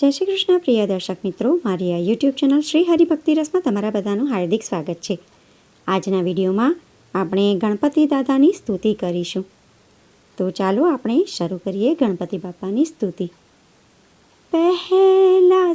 જય શ્રી કૃષ્ણ, પ્રિય દર્શક મિત્રો. મારી આ યુટ્યુબ ચેનલ શ્રી હરિભક્તિ રસમાં તમારા બધાનું હાર્દિક સ્વાગત છે. આજના વિડીયોમાં આપણે ગણપતિ દાદાની સ્તુતિ કરીશું. તો ચાલો આપણે શરૂ કરીએ ગણપતિ બાપાની સ્તુતિ. પહેલા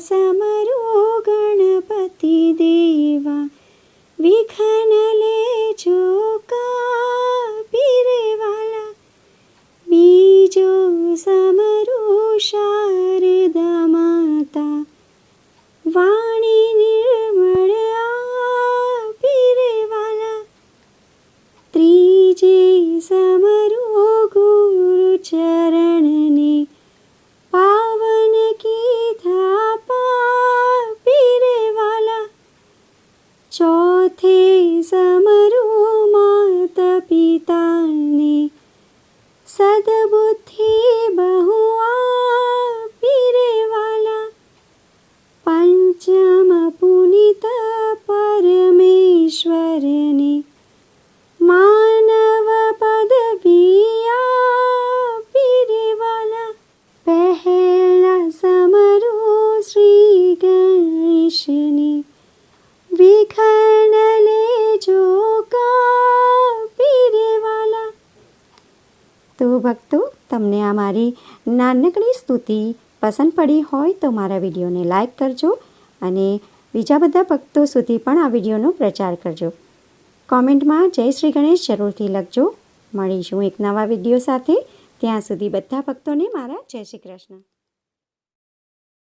मर गुरुचरणी पावन की था पिरे चौथे समरो माता पितानि सद्बुद्धि बहुआ पिरे वाला पञ्चम पुनित परमेश्वरी ગણેશને વિઘન લેજો કાપી રે વાલા તો ભક્તો તમને આ મારી નાનકડી સ્તુતિ પસંદ પડી હોય તો મારા વિડીયોને લાઈક કરજો અને બીજા બધા ભક્તો સુધી પણ આ વિડીયોનો પ્રચાર કરજો. કોમેન્ટમાં જય શ્રી ગણેશ જરૂરથી લખજો. મળીશું એક નવા વીડિયો સાથે. ત્યાં સુધી બધા ભક્તોને મારા જય શ્રી કૃષ્ણ.